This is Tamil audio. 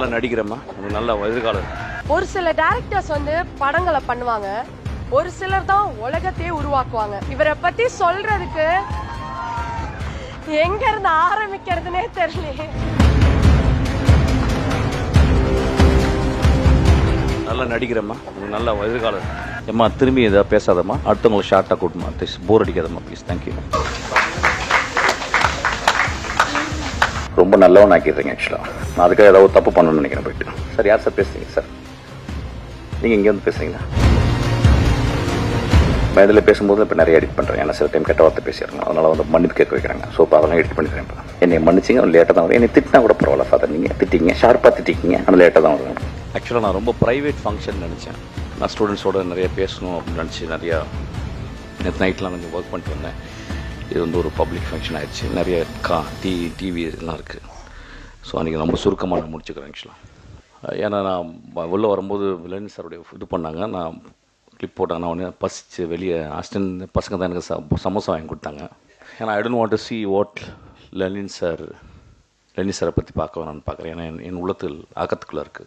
நல்லா நடிக்கிறம்மா. உனக்கு நல்ல எதிர்காலம். ஒரு சில டேரக்டர்ஸ் வந்து படங்களை பண்ணுவாங்க. ஒரு சிலர் தான் உலகத்தையே உருவாக்குவாங்க. இவரை பத்தி சொல்றதுக்கு எங்க இருந்து ஆரம்பிக்கிறதுனே தெரியல நல்லா நடிக்கிறம்மா. நல்ல எதிர்காலம். ஏம்மா திரும்பி எதாவது பேசாதம்மா. அடுத்தவங்களை ஷார்ட்டாக கூட்டுமா போர் அடிக்காதம்மா ப்ளீஸ் தேங்க்யூ ரொம்ப நல்லவன் ஆக்கிடுறீங்க ஆக்சுவலாக நான் அதுக்காக ஏதாவது தப்பு பண்ணணும்னு நினைக்கிறேன் போயிட்டு. சார் யார் சார் பேசுறீங்க? சார். நீங்கள் இங்கே வந்து பேசுறீங்களா நான் இதில் பேசும்போது இப்போ நிறைய எடிட் பண்ணுறேன் ஏன்னா சில டைம் கெட்ட வார்த்தை பேசிடுறோம். அதனால் வந்து மன்னிப்பு கேட்க வைக்கிறாங்க. ஸோ இப்போ அதெல்லாம் எடிட் பண்ணிக்கிறேன் இப்போ. என்னை மன்னிச்சிங்க லேட்டாக தான் வரும். என்னை திட்டினா கூட பரவாயில்ல ஃபாதர் நீங்கள் திட்டிங்க ஷார்ப்பாக திட்டிங்க ஆனால் லேட்டாக தான் வரும். ஆக்சுவலாக நான் ரொம்ப ப்ரைவேட் ஃபங்க்ஷன் நினச்சேன். நான் ஸ்டூடெண்ட்ஸோட நிறைய பேசணும் அப்படின்னு நினச்சி நிறையா நேற்று நைட்லாம் கொஞ்சம் ஒர்க் பண்ணிட்டு வந்தேன் இது வந்து ஒரு பப்ளிக் ஃபங்க்ஷன் ஆயிடுச்சு. நிறைய கா டி டிவி இதெல்லாம் இருக்குது ஸோ அன்றைக்கி ரொம்ப சுருக்கமாக நான் முடிச்சுக்கிறேன் ஆக்சுவலாக ஏன்னா நான் உள்ளே வரும்போது லெனின் சாருடைய இது பண்ணாங்க. நான் கிளிப் போட்டாங்க நான் உடனே பசிச்சு வெளியே ஹாஸ்டன் பசங்க தான் எனக்கு ச- சமோசா வாங்கி கொடுத்தாங்க. ஏன்னா I don't want to see what Lenin sir Lenin சாரை பற்றி பார்க்க நான் பார்க்குறேன். ஏன்னா என் என் உள்ளத்தில் ஆக்கத்துக்குள்ளே இருக்குது